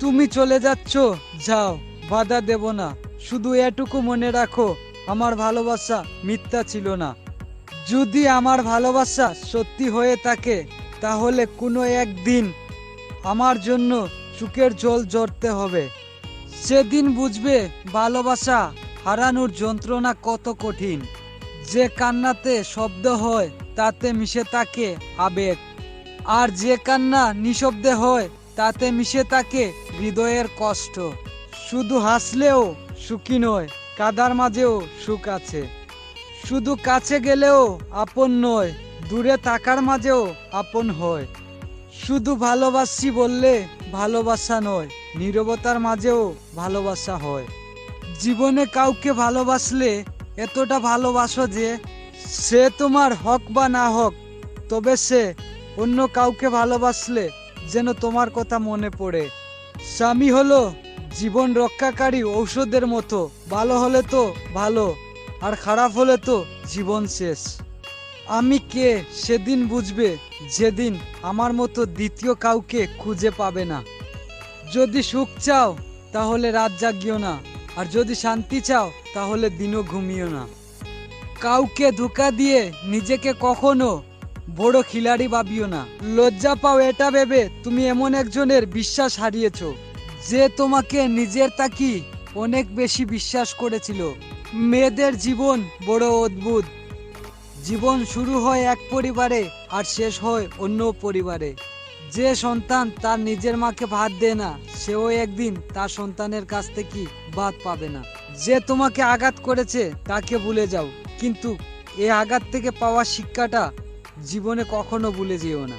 তুমি চলে যাচ্ছ? যাও, বাধা দেব না। শুধু এটুকু মনে রাখো, আমার ভালোবাসা মিথ্যা ছিল না। যদি আমার ভালোবাসা সত্যি হয়ে থাকে, তাহলে কোনো একদিন আমার জন্য চুকের জল জড়তে হবে। সেদিন বুঝবে, ভালোবাসা হারানোর যন্ত্রণা কত কঠিন। যে কান্নাতে শব্দ হয়, তাতে মিশে থাকে আবেগ। আর যে কান্না নিঃশব্দে হয় তাতে মিশে থাকে হৃদয়ের কষ্ট। শুধু হাসলেও সুখী নয়, কাদার মাঝেও সুখ আছে। শুধু কাছে গেলেও আপন নয়, দূরে থাকার মাঝেও আপন হয়। শুধু ভালোবাসি বললে ভালোবাসা নয়, নীরবতার মাঝেও ভালোবাসা হয়। জীবনে কাউকে ভালোবাসলে এতটা ভালোবাসো যে সে তোমার হক বা না হোক, তবে সে অন্য কাউকে ভালোবাসলে যেন তোমার কথা মনে পড়ে। স্বামী হলো জীবন রক্ষাকারী ঔষধের মতো। ভালো হলে তো ভালো, আর খারাপ হলে তো জীবন শেষ। আমি কে সেদিন বুঝবে, যেদিন আমার মতো দ্বিতীয় কাউকে খুঁজে পাবে না। যদি সুখ চাও, তাহলে রাত জাগিও না, আর যদি শান্তি চাও, তাহলে দিনও ঘুমিও না। কাউকে ধোকা দিয়ে নিজেকে কখনো বড় খিলাড়ি ভাবিও না। লজ্জা পাও এটা ভেবে তুমি এমন একজনের বিশ্বাস হারিয়েছ, যে তোমাকে নিজের তাকি অনেক বেশি বিশ্বাস করেছিল। মেয়েদের জীবন বড় অদ্ভুত। জীবন শুরু হয় এক পরিবারে আর শেষ হয় অন্য পরিবারে। যে সন্তান তার নিজের মাকে ভাত দেয় না, সেও একদিন তার সন্তানের কাছ থেকে ভাত পাবে না। যে তোমাকে আঘাত করেছে তাকে ভুলে যাও, কিন্তু এই আঘাত থেকে পাওয়া শিক্ষাটা জীবনে কখনো ভুলে যেও না।